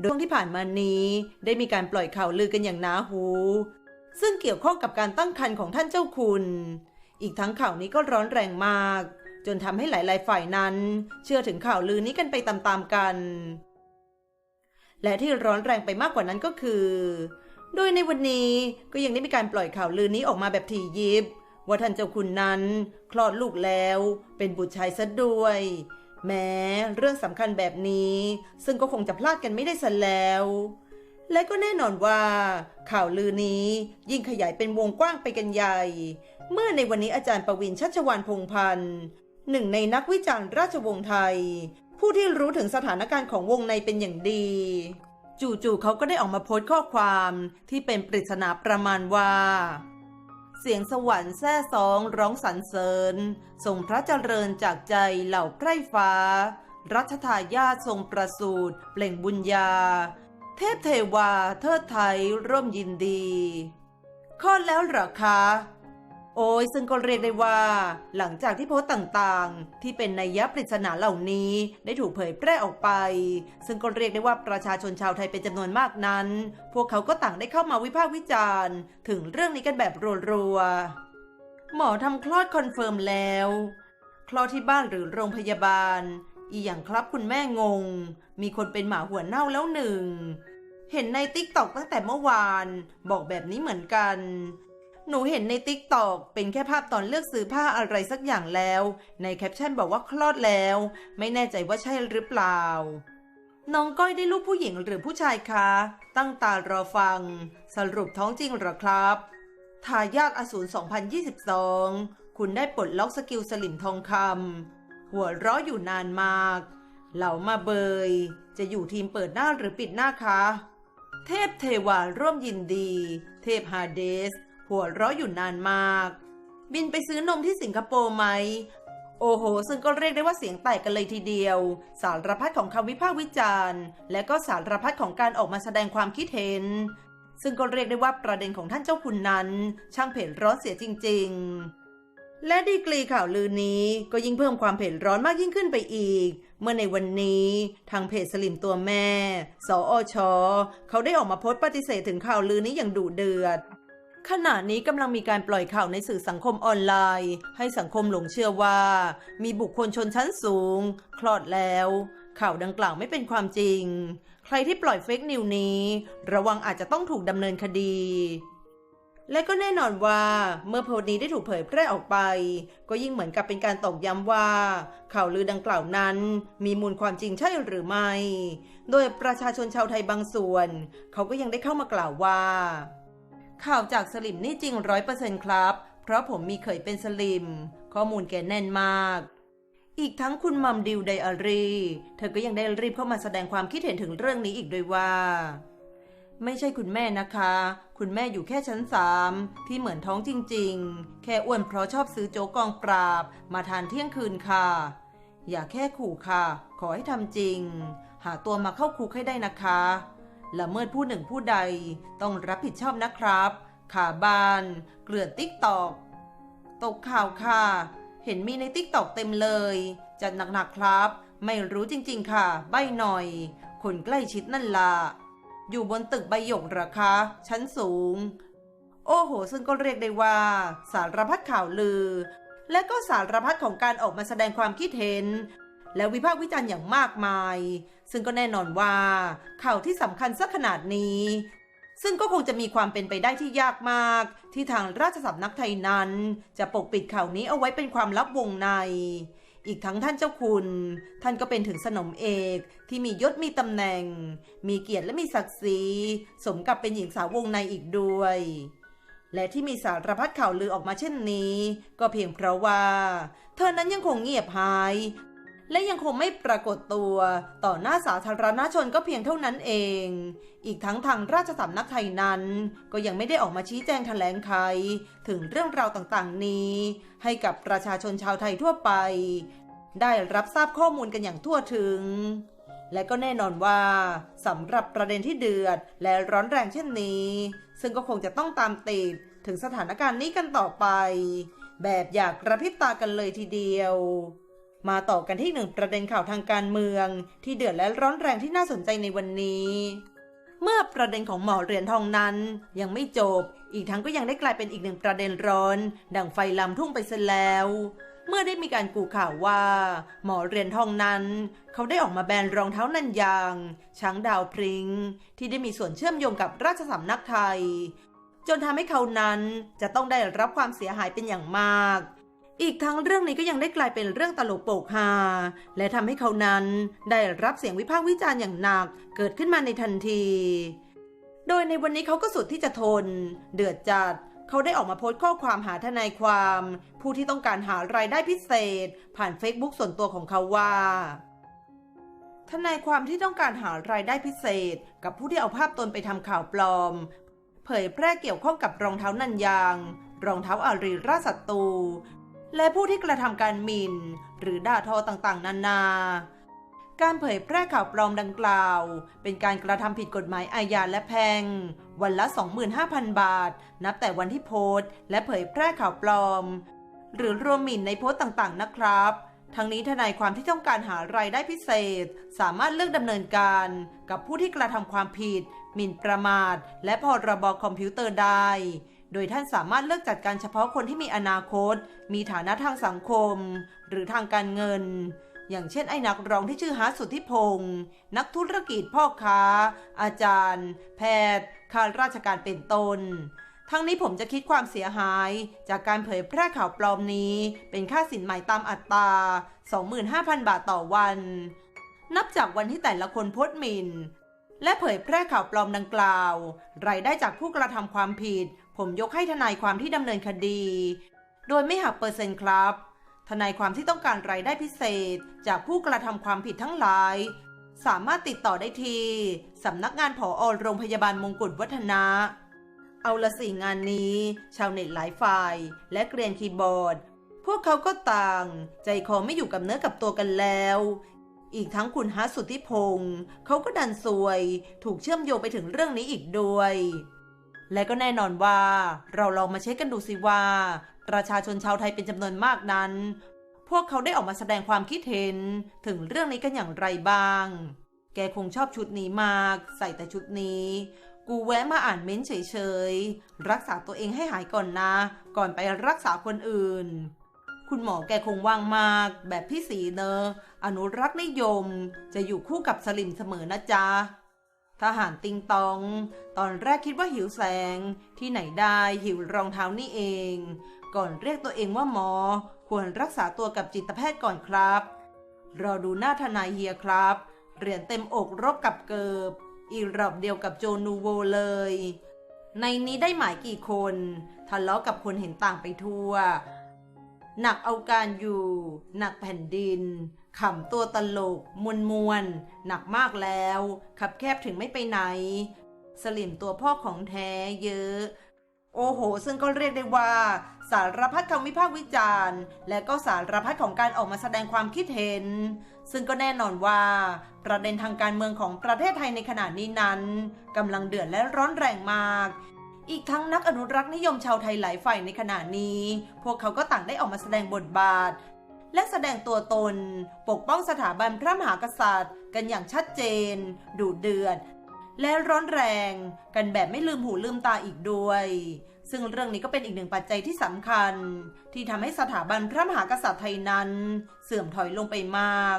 โดยช่วงที่ผ่านมานี้ได้มีการปล่อยข่าวลือกันอย่างหนาหู ซึ่งเกี่ยวข้องกับการตั้งครรภ์ของท่านเจ้าคุณ อีกทั้งข่าวนี้ก็ร้อนแรงมาก จนทำให้หลาย ๆ ฝ่ายนั้น เชื่อถึงข่าวลือนี้กันไปตามๆกัน และที่ร้อนแรงไปมากกว่านั้นก็คือ โดยในวันนี้ก็ยังได้มีการปล่อยข่าวลือนี้ออกมาแบบถี่ยิบว่าท่านเจ้าคุณนั้น คลอดลูกแล้ว เป็นบุตรชายซะด้วย แม้เรื่องสำคัญแบบนี้ ซึ่งก็คงจะพลาดกันไม่ได้ซะแล้ว และก็แน่นอนว่า ข่าวลือนี้ยิ่งขยายเป็นวงกว้างไปกันใหญ่ เมื่อในวันนี้อาจารย์ประวินชัชวานพงพันธ์หนึ่งในนักวิจารณ์ราชวงศ์ไทย ผู้ที่รู้ถึงสถานการณ์ของวงในเป็นอย่างดี จู่ๆเขาก็ได้ออกมาโพสต์ข้อความที่เป็นปริศนาประมาณว่า เสียงสวรรค์แซ่สองร้องสรรเสริญ ทรงพระเจริญจากใจเหล่าใกล้ฟ้า รัชทายาททรงประสูติเปล่งบุญญา เทพเทวาเทิดไทยร่วมยินดี ข้อแล้วหรอคะ โอ้ยซึ่งก็เรียกได้ว่า หลังจากที่โพสต์ต่างๆ ที่เป็นนัยยะปริศนาเหล่านี้ได้ถูกเผยแพร่ออกไป ซึ่งก็เรียกได้ว่าประชาชนชาวไทยเป็นจำนวนมากนั้น พวกเขาก็ต่างได้เข้ามาวิพากษ์วิจารณ์ ถึงเรื่องนี้กันแบบรัวๆหมอทำคลอดคอนเฟิร์มแล้ว คลอดที่บ้านหรือโรงพยาบาล อีอย่างครับคุณแม่งง มีคนเป็นหมาหัวเน่าแล้วหนึ่งเห็นในติ๊กตอกตั้งแต่เมื่อวาน บอกแบบนี้เหมือนกัน หนูเห็นในติ๊กตอกเป็นแค่ภาพตอนเลือกซื้อผ้าอะไรสักอย่างแล้ว ในแคปชั่นบอกว่าคลอดแล้ว ไม่แน่ใจว่าใช่หรือเปล่า น้องก้อยได้ลูกผู้หญิงหรือผู้ชายคะ ตั้งตารอฟัง สรุปท้องจริงหรอครับทายาทอสูร 2022 คุณได้ปลดล็อกสกิลสลิมทองคำหัวเราะอยู่นานมาก เหล่ามาเบย จะอยู่ทีมเปิดหน้าหรือปิดหน้าคะ เทพเทวาร่วมยินดี เทพฮาเดส หัวเราะอยู่นานมาก บินไปซื้อนมที่สิงคโปร์ไหม โอ้โห ซึ่งก็เรียกได้ว่าเสียงแตกกันเลยทีเดียว สารพัดของคำวิพากษ์วิจารณ์ และก็สารพัดของการออกมาแสดงความคิดเห็น ซึ่งก็เรียกได้ว่าประเด็นของท่านเจ้าคุณนั้น ช่างเผ็ดร้อนเสียจริง ๆและดีกรีข่าวลือนี้ก็ยิ่งเพิ่มความเผ็ดร้อนมากยิ่งขึ้นไปอีก เมื่อในวันนี้ทางเพจสลิมตัวแม่ สออชเขาได้ออกมาโพสต์ปฏิเสธถึงข่าวลือนี้อย่างดุเดือด ขณะนี้กำลังมีการปล่อยข่าวในสื่อสังคมออนไลน์ ให้สังคมหลงเชื่อว่า มีบุคคลชนชั้นสูง คลอดแล้ว ข่าวดังกล่าวไม่เป็นความจริง ใครที่ปล่อยเฟกนิวนี้ ระวังอาจจะต้องถูกดำเนินคดี และก็แน่นอนว่าเมื่อโพสต์นี้ได้ถูกเผยแพร่ออกไป ก็ยิ่งเหมือนกับเป็นการตอกย้ำว่า ข่าวลือดังกล่าวนั้น มีมูลความจริงใช่หรือไม่ โดยประชาชนชาวไทยบางส่วน เขาก็ยังได้เข้ามากล่าวว่า ข่าวจากสลิมนี่จริงร้อยเปอร์เซ็นครับ เพราะผมมีเคยเป็นสลิม ข้อมูลแกแน่นมาก อีกทั้งคุณมัมดิวไดอารีเธอก็ยังได้รีบเข้ามาแสดงความคิดเห็นถึงเรื่องนี้อีกด้วยว่า ไม่ใช่คุณแม่นะคะ คุณแม่อยู่แค่ชั้นสามที่เหมือนท้องจริง ๆ แค่อ้วนเพราะชอบซื้อโจ๊กกองปราบ มาทานเที่ยงคืนค่ะ อย่าแค่ขู่ค่ะ ขอให้ทำจริง หาตัวมาเข้าคุกให้ได้นะคะ ละเมิดผู้หนึ่งผู้ใดต้องรับผิดชอบนะครับ ขาบาน เกลื่อนติ๊กตอก ตกข่าวค่ะ เห็นมีในติ๊กตอกเต็มเลย จัดหนักๆครับ ไม่รู้จริงๆค่ะ ใบหน่อย คนใกล้ชิดนั่นล่ะอยู่บนตึกใบหยกหรอคะ ชั้นสูง โอ้โห ซึ่งก็เรียกได้ว่า สารพัดข่าวลือ และก็สารพัดของการออกมาแสดงความคิดเห็น และวิพากษ์วิจารณ์อย่างมากมาย ซึ่งก็แน่นอนว่าข่าวที่สำคัญสักขนาดนี้ ซึ่งก็คงจะมีความเป็นไปได้ที่ยากมาก ที่ทางราชสำนักไทยนั้น จะปกปิดข่าวนี้เอาไว้เป็นความลับวงใน อีกทั้งท่านเจ้าคุณ ท่านก็เป็นถึงสนมเอกที่มียศมีตำแหน่ง มีเกียรติและมีศักดิ์ศรีสมกับเป็นหญิงสาววงในอีกด้วยและที่มีสารพัดข่าวลือออกมาเช่นนี้ ก็เพียงเพราะว่า เธอนั้นยังคงเงียบหาย และยังคงไม่ปรากฏตัวต่อหน้าสาธารณชนก็เพียงเท่านั้นเอง อีกทั้งทางราชสำนักไทยนั้น ก็ยังไม่ได้ออกมาชี้แจงแถลงไขถึงเรื่องราวต่างๆนี้ ให้กับประชาชนชาวไทยทั่วไป ได้รับทราบข้อมูลกันอย่างทั่วถึง และก็แน่นอนว่าสำหรับประเด็นที่เดือดและร้อนแรงเช่นนี้ ซึ่งก็คงจะต้องตามติดถึงสถานการณ์นี้กันต่อไป แบบอยากกระพริบตากันเลยทีเดียว มาต่อกันที่หนึ่งประเด็นข่าวทางการเมือง ที่เดือดและร้อนแรงที่น่าสนใจในวันนี้ เมื่อประเด็นของหมอเหรียญทองนั้น ยังไม่จบ อีกทั้งก็ยังได้กลายเป็นอีกหนึ่งประเด็นร้อน ดังไฟลำทุ่งไปเสียแล้ว เมื่อได้มีการกูข่าวว่า หมอเหรียญทองนั้น เขาได้ออกมาแบนรองเท้านันยาง ช้างดาวพริง้งที่ได้มีส่วนเชื่อมโยงกับราชสำนักไทย จนทำให้เขานั้นจะต้องได้รับความเสียหายเป็นอย่างมาก อีกทั้งเรื่องนี้ก็ยังได้กลายเป็นเรื่องตลกโปกฮาและทำให้เขานั้นได้รับเสียงวิพากษ์วิจารณ์อย่างหนักเกิดขึ้นมาในทันที โดยในวันนี้เขาก็สุดที่จะทน เดือดจัดเขาได้ออกมาโพสต์ข้อความหาทนายความ ผู้ที่ต้องการหารายได้พิเศษ ผ่านเฟซบุ๊กส่วนตัวของเขาว่าทนายความที่ต้องการหารายได้พิเศษ กับผู้ที่เอาภาพตนไปทำข่าวปลอม เผยแพร่เกี่ยวข้องกับรองเท้านันยาง รองเท้าอารีราชศัตรู และผู้ที่กระทำการหมิ่น หรือด่าทอต่างๆ นานา การเผยแพร่ข่าวปลอมดังกล่าว เป็นการกระทำผิดกฎหมายอาญาและแพง วันละ 25,000 บาท นับแต่วันที่โพสต์ และเผยแพร่ข่าวปลอม หรือรวมหมิ่นในโพสต์ต่างๆ นะครับทั้งนี้ทนายความที่ต้องการหารายได้พิเศษ สามารถเลือกดำเนินการ กับผู้ที่กระทำความผิด หมิ่นประมาท และพรบอคอมพิวเตอร์ได้ โดยท่านสามารถเลือกจัดการเฉพาะคนที่มีอนาคต มีฐานะทางสังคม หรือทางการเงิน อย่างเช่นไอ้นักร้องที่ชื่อฮาสุทธิพงศ์นักธุรกิจพ่อค้า อาจารย์ แพทย์ข้าราชการเป็นต้น ทั้งนี้ผมจะคิดความเสียหาย จากการเผยแพร่ข่าวปลอมนี้ เป็นค่าสินใหม่ตามอัตรา 25,000 บาทต่อวัน นับจากวันที่แต่ละคนโพสต์มิน และเผยแพร่ข่าวปลอมดังกล่าว รายได้จากผู้กระทำความผิด ผมยกให้ทนายความที่ดำเนินคดี โดยไม่หักเปอร์เซ็นต์ครับ ทนายความที่ต้องการรายได้พิเศษ จากผู้กระทำความผิดทั้งหลาย สามารถติดต่อได้ที่สำนักงานผอโรงพยาบาลมงกุฎวัฒนะเอาละสิงานนี้ ชาวเน็ตหลายฝ่าย และเกรียนคีย์บอร์ด พวกเขาก็ต่าง ใจคอไม่อยู่กับเนื้อกับตัวกันแล้ว อีกทั้งคุณฮัสสุทธิพงศ์เขาก็ดันซวย ถูกเชื่อมโยงไปถึงเรื่องนี้อีกด้วย และก็แน่นอนว่า เราลองมาเช็คกันดูสิว่า ประชาชนชาวไทยเป็นจำนวนมากนั้น พวกเขาได้ออกมาแสดงความคิดเห็นถึงเรื่องนี้กันอย่างไรบ้าง แกคงชอบชุดนี้มาก ใส่แต่ชุดนี้ กูแวะมาอ่านเม้นเฉยๆ รักษาตัวเองให้หายก่อนนะ ก่อนไปรักษาคนอื่น คุณหมอแกคงว่างมาก แบบพี่สีเนอะ อนุรักษ์นิยม จะอยู่คู่กับสลิมเสมอนะจ๊ะทหารติงตอง ตอนแรกคิดว่าหิวแสง ที่ไหนได้หิวรองเท้านี่เอง ก่อนเรียกตัวเองว่าหมอ ควรรักษาตัวกับจิตแพทย์ก่อนครับ รอดูหน้าทนายเฮียครับ เหรียญเต็มอกรบกับเกิบ อีรอบเดียวกับโจนูโวเลย ในนี้ได้หมายกี่คน ทะเลาะกับคนเห็นต่างไปทั่ว หนักเอาการอยู่ หนักแผ่นดินขำตัวตลก มวนมวนหนักมากแล้ว ขับแคบถึงไม่ไปไหน สลิมตัวพ่อของแท้เยอะ โอ้โห ซึ่งก็เรียกได้ว่า สารพัดคำวิพากษ์วิจารณ์ และก็สารพัดของการออกมาแสดงความคิดเห็น ซึ่งก็แน่นอนว่า ประเด็นทางการเมืองของประเทศไทยในขณะนี้นั้นกำลังเดือดและร้อนแรงมาก อีกทั้งนักอนุรักษ์นิยมชาวไทยหลายฝ่ายในขณะนี้ พวกเขาก็ต่างได้ออกมาแสดงบทบาท และแสดงตัวตน ปกป้องสถาบันพระมหากษัตริย์ กันอย่างชัดเจน ดุเดือด และร้อนแรง กันแบบไม่ลืมหูลืมตาอีกด้วย ซึ่งเรื่องนี้ก็เป็นอีกหนึ่งปัจจัยที่สำคัญ ที่ทำให้สถาบันพระมหากษัตริย์ไทยนั้น เสื่อมถอยลงไปมาก